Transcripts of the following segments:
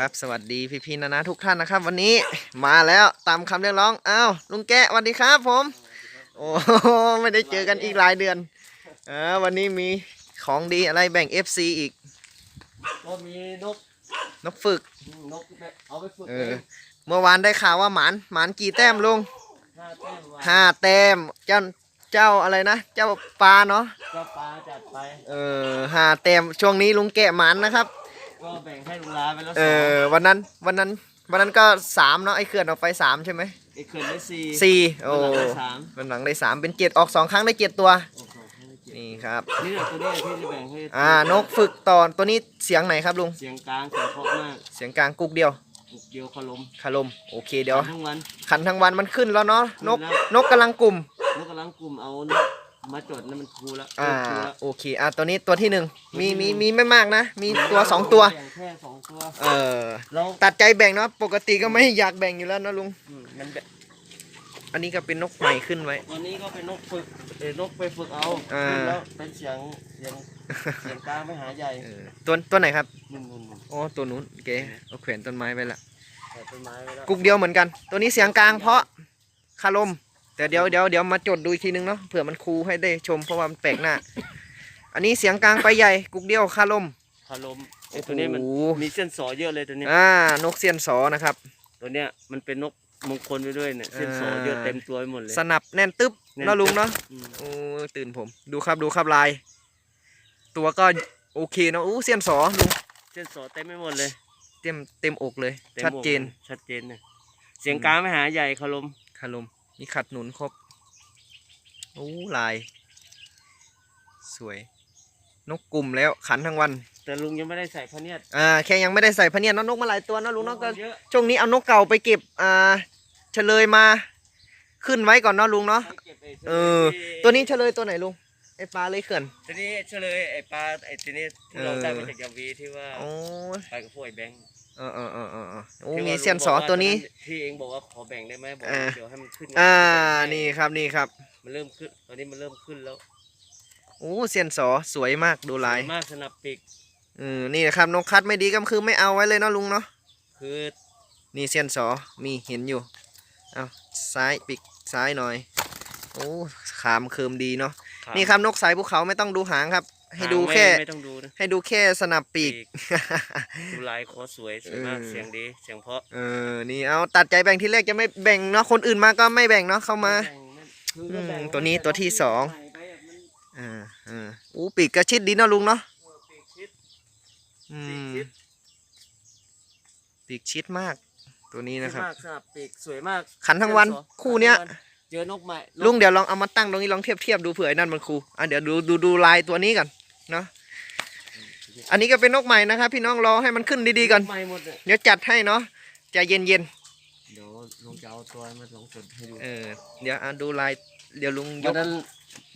อ่าครับสวัสดีพี่พี่ๆนานาทุกท่านนะครับ วันนี้มาแล้วตามคำเรียกร้องอ้าวลุงแกะสวัสดีครับผม โอ้ไม่ได้เจอกันอีกหลายเดือนเออวันนี้มีของดีอะไรแบ่ง FC อีกก็มีนกนกฝึกนกเอาไปฝึกเอเอองเมื่อวานได้ข่าวว่าหมานหมานกี่แต้มลุงห้าแต้มวันห้าแต้มเจ้าเจ้าอะไรนะ เจ้าปลาเนาะก็ปลาจัดไปเออห้าแต้มช่วงนี้ลุงแกะหมานนะครับ ก็แบ่งให้ลุงลาไปแล้วเอสองอวันนั้นวันนั้นวันนั้นก็สามเนาะไอ้เขื่อนออกไปสามใช่ไหมไอ้เขื่อนได้สี่สี่โอ้วันหลังได้สามวันหลังได้สามเป็นเจ็ดออกสองครั้งได้เจ็ดตัวโอ้โหให้ได้เจ็ดนี่ครับนี่แหละตัวนี้ที่จะแบ่งให้อ่านกฝึกตอนตัวนี้เสียงไหนครับลุงเสียงกลางเสียงเพราะมากเสียงกลางกุกเดียวบุกเดียวขลมคารมโอเคเดี๋ยว ทั้งวัน ขันทั้งวันมันขึ้นแล้วเนาะนกขึ้นแล้วนกกำลังกลุ่ม นกกำลังกลุ่มเอานก มาจดนั่นมันครูแล้วอ่าครูแล้วโอเคอะตัวนี้ตัวที่หนึ่งมีมีมีไม่มากนะ มีตัวสองตัว แบ่งแค่สองตัวเออ แล้วตัดใจแบ่งเนาะปกติก็ไม่อยากแบ่งอยู่แล้วนะลุง อืมมันแบ่งอันนี้ก็เป็นนกใหม่ขึ้นไว้ ตัวนี้ก็เป็นนกฝึกเอ้ยนกไปฝึกเอาอ่า ขึ้นแล้วเป็นเสียงเสียงเสียงกลางไปหาใหญ่เออตัวตัวไหนครับนุ่นๆๆอ๋อตัวนู้นโอเคเอาแขวนต้นไม้ไปละใส่ต้นไม้ไว้แล้วกุกเดียวเหมือนกัน ตัวนี้เสียงกลางเพราะคารม แต่เดี๋ยวเดี๋ยวเดี๋ยวมาจดดูอีกทีนึงเนาะเผื่อมันคูให้ได้ชมเพราะว่ามันแปลกหน้า อันนี้เสียงกลางไปใหญ่กุกเดียวคารมคาลมไอ้ตัวนี้มันโอ้โห มีเส้นสอเยอะเลยตัวนี้อ่านกเสียนสอนะครับ ตัวเนี้ยมันเป็นนกมงคลไปด้วยเนี่ยเส้นสอเยอะเต็มตัวไปหมดเลยสนับแน่นตึ๊บแน่นเนาะลุงเนาะอืมโอ้ตื่นผม ดูครับดูครับลาย ตัวก็โอเคเนาะอู้เสียนสอลุงเส้นสอเต็มไปหมดเลยเต็มเต็มอกเลย ต็มชัดเจน หมลยชัดเจนเนี่ยเสียงกลางไปหาใหญ่คาลมคารม มีขัดหนุนครบโอ้ลาย สวย นกกลุ่มแล้วขันทั้งวัน แต่ลุงยังไม่ได้ใส่พะเนียดอ่าแค่ยังไม่ได้ใส่พะเนียดเนาะนกมาหลายตัวเนาะลุงเนาะก็เยอะช่วงนี้เอานกเก่าไปเก็บอ่าเฉลยมา ขึ้นไว้ก่อนเนาะลุงเนาะ ให้ก็บไเออตัวนี้เฉลยตัวไหนลุงไอปลาเลยเขื่อนตัวนี้เฉลยไอ้ปลาไอ้ตัวนี้ที่เราเออ ได้มาจากยาวีที่ว่า โอ้ยไปกับพวกไอ้แบงค์เออเออเออเออเออโอ้ที่มีว่าเซียนสอลุงบกาตัวนี้ ที่เองบอกว่าขอแบ่งได้ไหมบอกอ่าเดี๋ยวให้มันขึ้นอ่านี่ครับนี่ครับ มันเริ่มขึ้นตอนนี้มันเริ่มขึ้นแล้วโอ้เซียนสอสวยมากดูลายสวมากสนับปีกอืมนี่นะครับนกคัดไม่ดีก็คือไม่เอาไว้เลยเนาะลุงเนาะคือนี่เซียนสอมีเห็นอยู่เอาซ้ายปีกซ้ายหน่อยโอ้ขามเคิมดีเนาะขานี่ครับนกสายภูเขาไม่ต้องดูหางครับ ให้ดูหางไม่แค่ ไม่ต้องดูนะให้ดูแค่สนับปีก ดูลายคอสวยสวยมากเออเสียงดีเสียงเพราะเออนี่เอาตัดใจแบ่งที่แรกจะไม่แบ่งเนาะคนอื่นมาก็ไม่แบ่งเนาะเข้ามาคือก็แบ่งอืมตัวนี้ตัวที่สองใส่ไปแบบมันอ่าอ่าอู้ปีกกระชิดดีเนาะลุงเนาะเออปีกชิดอืปีกมชิดปีกชิดมาก ตัวนี้นะครับมากสนับปีกสวยมาก ขันทั้งวันเสียสอคู่เนี้ยขัทั้งวัเจอนกใหม่นกลุงเดี๋ยวลองเอามาตั้งตรงนี้ลองเทียบเทียบดูเผื่อไอ้นั่นมันคูอะเดี๋ยวดูดูดูลายตัวนี้ก่อน เนาะอันนี้ก็เป็นนกใหม่นะครับ พี่น้องรอให้มันขึ้นดีๆก่อนกใหม่หมดเลยเดี๋ยวจัดให้เนาะใจเย็นเดี๋ยวลุงจะเอาตัวมาลองจดให้ดูๆเออเดี๋ยวอะดูลายเดี๋ยวลุงยวันกนั้น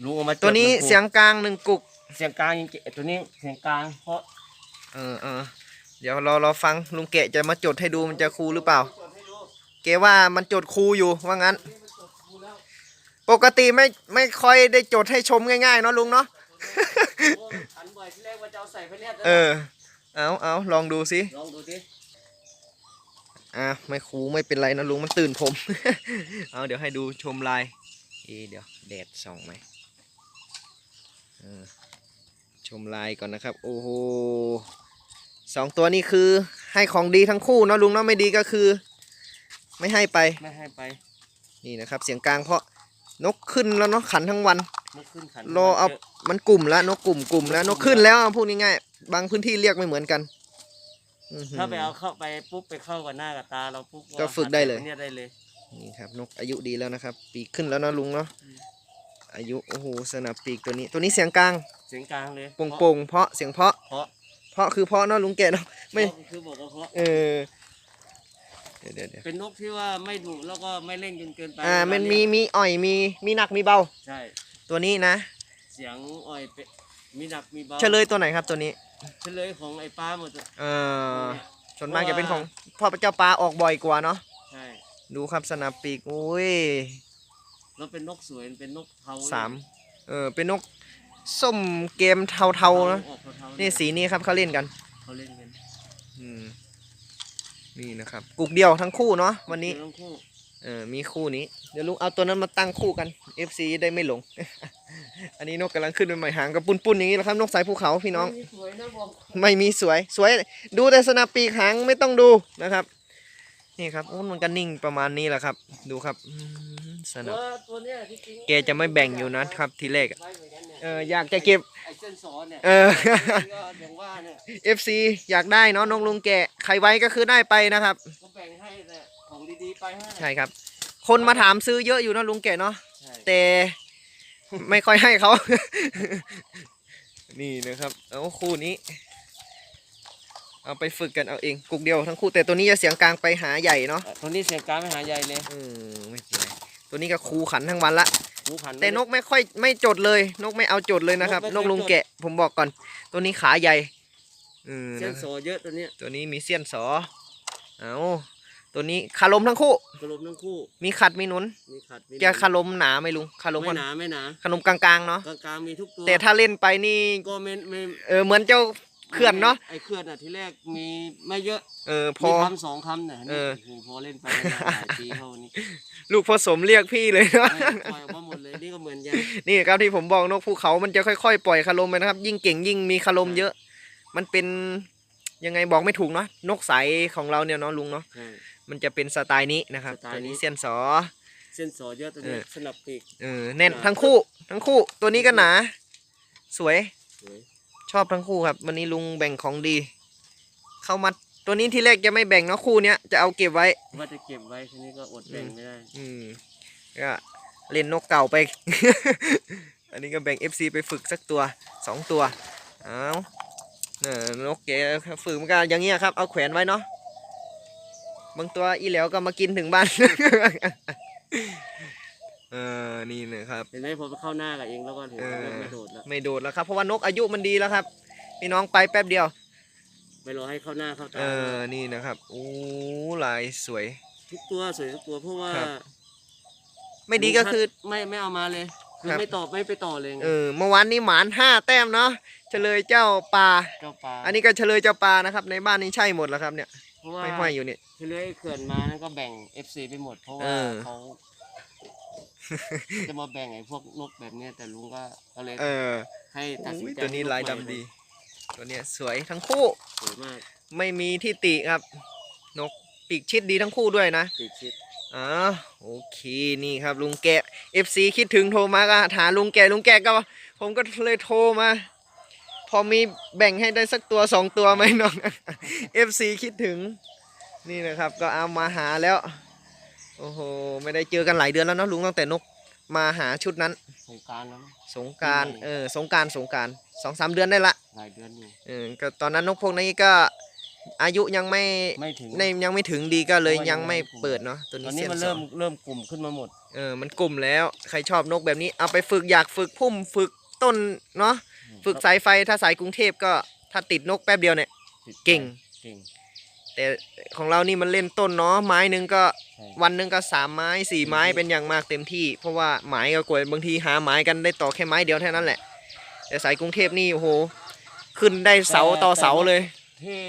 ลุงเอามาจดตัวนี้มัครูเสียงกลางหนึ่งกุก เสียงกลางจริงๆตัวนี้เสียงกลางเพราะเออเออเดี๋ยวรอรอฟังลุงแกะจะมาจดให้ดูมันจะคูหรือเปล่าจดให้ดูเกว่ามันจดคูอยู่ว่างั้น ปกติไม่ไม่ค่อยได้จดให้ชมง่ายๆเนาะลุงเนาะโอ้อันบ่อยที่แรกว่าจะเอาใส่พะเนียดเออ เอาเอาลองดูสิ ลองดูสิอะไม่คูไม่เป็นไรนะลุงมันตื่นผม เอาเดี๋ยวให้ดูชมลายเอะเดี๋ยวแดดส่องไหมเออชมลายก่อนนะครับ โอ้โหสองตัวนี้คือให้ของดีทั้งคู่เนาะลุงเนาะไม่ดีก็คือ ไม่ให้ไปไม่ให้ไป นี่นะครับ เสียงกลางเพราะนกขึ้นแล้วเนาะขันทั้งวันนกขึ้นขันรอเอา มันกลุ่มแล้วนกกลุ่มกลุ่มแล้วนกขึ้นแล้วอะพูดง่ายๆบางพื้นที่เรียกไม่เหมือนกันอื้อหือ ถ้าไปเอาเข้าไปปุ๊บไปเข้ากับหน้ากับตาเราปุ๊บก็ฝึกได้เลย เนี่ยได้เลย นี่ครับนกอายุดีแล้วนะครับ ปีกขึ้นแล้วนะลุงเนาะอืม อายุโอ้โหสนับปีกตัวนี้ ตัวนี้เสียงกลางเสียงกลางเลยโป่งโป่งๆเพราะเสียงเพราะเพราะเพราะคือเพราะเนาะลุงแกะเนาะไม่เพราะคือบอกว่าเพราะ เออเดี๋ยวเดี๋ยวเดี๋ยวเป็นนกที่ว่าไม่ดุแล้วก็ไม่เล่นจนเกินไปอ่ามันมีเวลาเรียมีอ่อยมีมีหนักมีเบา ใช่ตัวนี้นะ เสียงอ่อยเป็นมีหนักมีเบาเฉลยตัวไหนครับตัวนี้ เฉลยของไอ้ป้าหมดเลย เออส่วนมากจะเป็นของพ่อเจ้าปลาออกบ่อยกว่าเนาะใช่ดูครับสนับปีกโอ้ยแล้วเป็นนกสวยเป็นนกเทาสามเออเป็นนกส้มเกมเทาๆนะออกเทาๆนี่สีนี้ครับเขาเล่นกัน เขาเล่นกันอืมนี่นะครับกุกเดียวทั้งคู่เนาะวันนี้ทั้งคู่ เออมีคู่นี้เดี๋ยวลุงเอาตัวนั้นมาตั้งคู่กัน FC ได้ไม่หลง อันนี้นกกำลังขึ้นใหม่ๆหางกับปุนๆอย่างนี้แหละครับนกสายภูเขาพี่น้อง สวยนะบอกไม่มีสวยสวย ดูแต่สนับปีกหางไม่ต้องดูนะครับ นี่ครับโอ้มันก็นิ่งประมาณนี้แหละครับ ดูครับอืมสนับว่าตัวเนี้ยที่จริงแกจะไม่แบ่งอยู่นะครับ ทีแรกอะไว้เหมือนกันเนี่ยเอออยากจะเก็บ ไอ้เส้นสอนเนี่ยเออ ก็อย่างว่าเนี่ย FC อยากได้เนาะนกลุงแกะใครไว้ก็คือได้ไปนะครับ ก็แบ่งให้แต่ของ ดีๆไปให้ใช่ครับ คนมาถามซื้อเยอะอยู่นะลุงแกะเนาะใช่แต่ ไม่ค่อยให้เขา นี่นะครับ เอาคู่นี้ เอาไปฝึกกันเอาเองกุกเดียวทั้งคู่แต่ตัวนี้จะเสียงกลางไปหาใหญ่เนาะตัวนี้เสียงกลารไม่หาใหญ่เลยอืมไม่เป็นไรตัวนี้ก็คูขันทั้งวันละ หูขันแต่นกไม่ค่อยไม่จดเลย นกไม่เอาจดเลยนะครับ นกลุงแกะ ผมบอกก่อน ตัวนี้ขาใหญ่อืมเส้นนะโซเยอะตัวเนี้ยตัวนี้มีเสี้ยนสอ เอา ตัวนี้คารมทั้งคู่ กระลมทั้งคู่มีขัดมีหนุน มีขัดมีแกคารมหนาไหมลุงคารมไม่ก่อนหนาไม่หนาขนมกลางๆเนาะกลางๆมีทุกตัวแต่ถ้าเล่นไปนี่ก็ไม่ไม่เออเหมือนเจ้าเขื่อนเนาะไอ้เขื่อนอะที่แรกมีไม่เยอะเออพมีอคำสองคำเนี่ยเออ โอ้โหพอเล่นไปนานหลายปีเท่านี้ลูกผสมเรียกพี่เลยนะเออปล่อยออกมาหมดเลยนี่ก็เหมือนกันนี่ครับที่ผมบอกนกภูเขา มันจะค่อยๆ ปล่อยคารมไปนะครับ ยิ่งเก่งยิ่งมีคารมเยอะ มันเป็นยังไงบอกไม่ถูกเนาะนกสายของเราเนี่ยเนาะลุงเนาะ ใช่ มันจะเป็นสไตล์นี้นะครับสไตล์ตัวนี้นี้เส้นสอ เส้นโซเยอะตัวนี้เออ สนับปีก เออแน่นทั้งคู่ ทั้งคู่ตัวนี้ก็หนา สวยสวยชอบทั้งคู่ครับ วันนี้ลุงแบ่งของดี เข้ามาตัวนี้ที่แรกจะไม่แบ่งเนาะคู่เนี้ยจะเอาเก็บไว้ ว่าจะเก็บไว้ทีนี้ก็อดแบ่งไม่ได้อืมก็เล่นนกเก่าไป อันนี้ก็แบ่ง FC ไปฝึกสักตัวสองตัว เอาเออนกแกฝึกมันก็อย่างเงี้ยครับ เอาแขวนไว้เนาะ บางตัวอีแล้วก็มากินถึงบ้าน เออนี่นะครับ เห็นไหมพอไปเข้าหน้ากับเองแล้วก็เห็นเออเริ่มไม่โดดแล้ว ไม่โดดแล้วครับ เพราะว่านกอายุมันดีแล้วครับพี่น้องไปแป๊บเดียว ไม่รอให้เข้าหน้าเข้าเอตาอนี่นะครับโอ้ลายสวย ทุกตัวสวยทุกตัวเพราะว่า ครับ ไม่ดีก็คือ ไม่ไม่เอามาเลยคือครับ ไม่ตอบไม่ไปต่อเลยไงเออเมื่อวานนี้หมานห้าแต้มเนาะเฉลยเจ้าปลาเจ้าปลาอันนี้ก็เฉลยเจ้าปลานะครับ ในบ้านนี้ใช่หมดแล้วครับเนี่ย เพราะว่าไม่ห้อยอยู่เนี่ยที่เลื้อยเขื่อนมานั่นก็แบ่ง FC ไปหมด เพราะเอว่าอเขาจะมาแบ่งไอ้พวกนกแบบเนี้ยแต่ลุงก็ก็เลยเออให้ตัดสินอุ้ยใจตัวนี้ให้กลายใหม่ดำเลดี ตัวเนี้ยสวยทั้งคู่ สวยมากไม่มีที่ติครับ นกปีกชิดดีทั้งคู่ด้วยนะ ติดชิดอ๋อโอเคนี่ครับลุงแกะ FC คิดถึงโทรมาก็หาลุงแกะลุงแกะก็ ผมก็เลยโทรมา พอมีแบ่งให้ได้สักตัวสองตัวไหมน้อง FC คิดถึงนี่นะครับ ก็เอามาหาแล้วโอ้โหไม่ได้เจอกันหลายเดือนแล้วเนาะลุงตั้งแต่นกมาหาชุดนั้น สงกรารแล้วนะสงกรารอืมเออสงกรารสงกรารสองสามเดือนได้ละหลายเดือนอยู่เออก็ตอนนั้นนกพวกนี้ก็อายุยังไม่ไม่ถึงในยังไม่ถึงดีก็เลยเพราะว่ายัยังงไม่ไม่เปิดเนาะตัวตอนี้นนี้เสียนมันสอเริ่งมเริ่มกลุ่มขึ้นมาหมด เออมันกลุ่มแล้ว ใครชอบนกแบบนี้เอาไปฝึกอยากฝึกพุ่มฝึกต้นเนาะ ฝึกสายไฟถ้าสายกรุงเทพก็ถ้าติดนกแป๊บเดียวเนี่ยติดเก่ง เก่ง แต่ของเรานี่มันเล่นต้นเนาะไม้หนึ่งก็ใช่วันหนึ่งก็สามไม้สี่ไม้เต็มที่เป็นอย่างมากเต็มที่ เพราะว่าไม้ก็กลัวบางทีหาไม้กันได้ต่อแค่ไม้เดียวเท่านั้นแหละ แต่สายกรุงเทพนี่โอ้โห ขึ้นได้เสาต่อเสาเลย ที่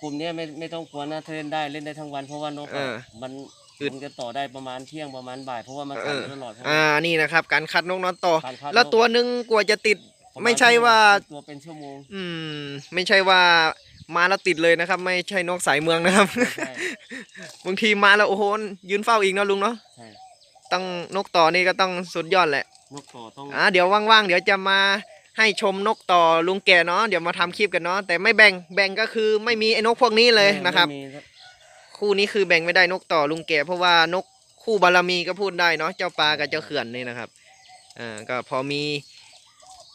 กลุ่มเนี้ยไม่ไม่ต้องกลัวนะถ้าเล่นได้เล่นได้ทั้งวันเพราะว่านกเออะอมัน อึดมันจะต่อได้ประมาณเที่ยงประมาณบ่ายเพราะว่ามันเอขันออยู่ตลอดอ่านี่นะครับ การคัดนกนอนต่อ การคัดแล้วนก ตัวหนึ่งกว่าจะติด ประณไม่ใช่ว่า ตัวเป็นชั่วโมงอืม ไม่ใช่ว่ามาแล้วติดเลยนะครับ ไม่ใช่นกสายเมืองนะครับ ใช่ บางทีมาแล้วโอ้โหยืนเฝ้าอีกเนาะลุงเนาะใช่ต้องนกต่อนี่ก็ต้องสุดยอดแหละ นกต่อต้องอ่าเดี๋ยวว่างๆ เดี๋ยวจะมาให้ชมนกต่อลุงแกเนาะเดี๋ยวมาทำคลิปกันเนาะแต่ไม่แบ่งแบ่งก็คือไม่มีไอ้นกพวกนี้เลยนะครับ ไม่มี คู่นี้คือแบ่งไม่ได้นกต่อลุงแกเพราะว่านกคู่บารมีก็พูดได้เนาะเจ้าปลากับเจ้าเขื่อนนี่นะครับอ่าก็พอมี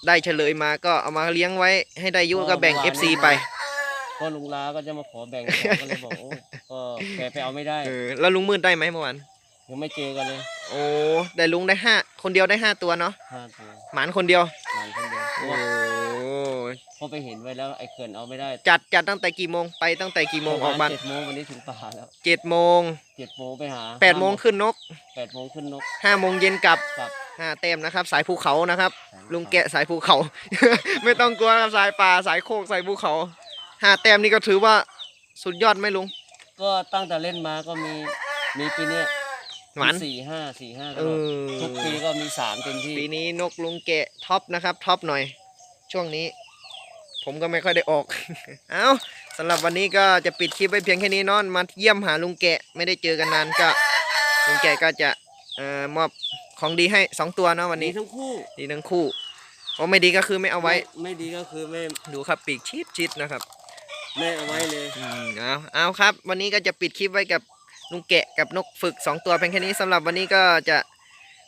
ได้เฉลยมาก็เอามาเลี้ยงไว้ให้ได้อยุก็แบ่ง FC ไป ก็ลุงลาก็จะมาขอแบ่งก็เลยบอกโอ้ก็แกไปเอาไม่ได้เออแล้วลุงมืดได้ไหมเมื่อวานยังไม่เจอกันเลยโอ้ได้ลุงได้ห้าคนเดียวได้ห้าตัวเนาะห้าตัวหมานคนเดียวหลานคนเดียวเพโอ้ ราะว่าพอไปเห็นไว้แล้วไอ้เขื่อนเอาไม่ได้จัดจัดตั้งแต่กี่โมงไปตั้งแต่กี่โมงออกบ้านเจ็ดโมงวันนี้ถึงป่าแล้วเจ็ดโมงเจ็ดโมงไปหาแปดโมงขึ้นนกแปดโมงขึ้นนกห้าโมงเย็นกลับกลับห้าเต็มนะครับ สายภูเขานะครับสายลุงแกะสายภูเขา ไม่ต้องกลัวครับสายป่าสายโคกสายภูเขาห้าแต้มนี่ก็ถือว่าสุดยอดไหมลุง ก็ตั้งแต่เล่นมาก็มีมีปีเนี้ยหวานสี่ห้าสี่ห้าตเอลอดอทุกปีก็มีสามเต็มที่ปีนี้นกลุงแกะท็อปนะครับท็อปหน่อย ช่วงนี้ ผมก็ไม่ค่อยได้ออก เอาสำหรับวันนี้ก็จะปิดคลิปไว้เพียงแค่นี้เนอนมาเยี่ยมหาลุงแกะไม่ได้เจอกันนานก็ลุงแกะก็จะเอ่อมอบของดีให้สองตัวเนาะวันดีนี้ ทั้งคู่ดีทั้งคู่เพราะไม่ดีก็คือไม่เอาไว้ไม่ดีก็คือไม่ดูครับปีกชิดชิดนะครับ ไม่เอาไว้เลย อืมเอาเอาครับ วันนี้ก็จะปิดคลิปไว้กับลุงแกะกับนกฝึก 2 ตัวเพียงแค่นี้สำหรับวันนี้ก็จะ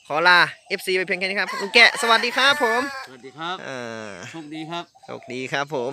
ขอลา FC ไปเพียงแค่นี้ครับลุงแกะสวัสดีครับผม สวัสดีครับอ่าโชคดีครับ โชคดีครับผม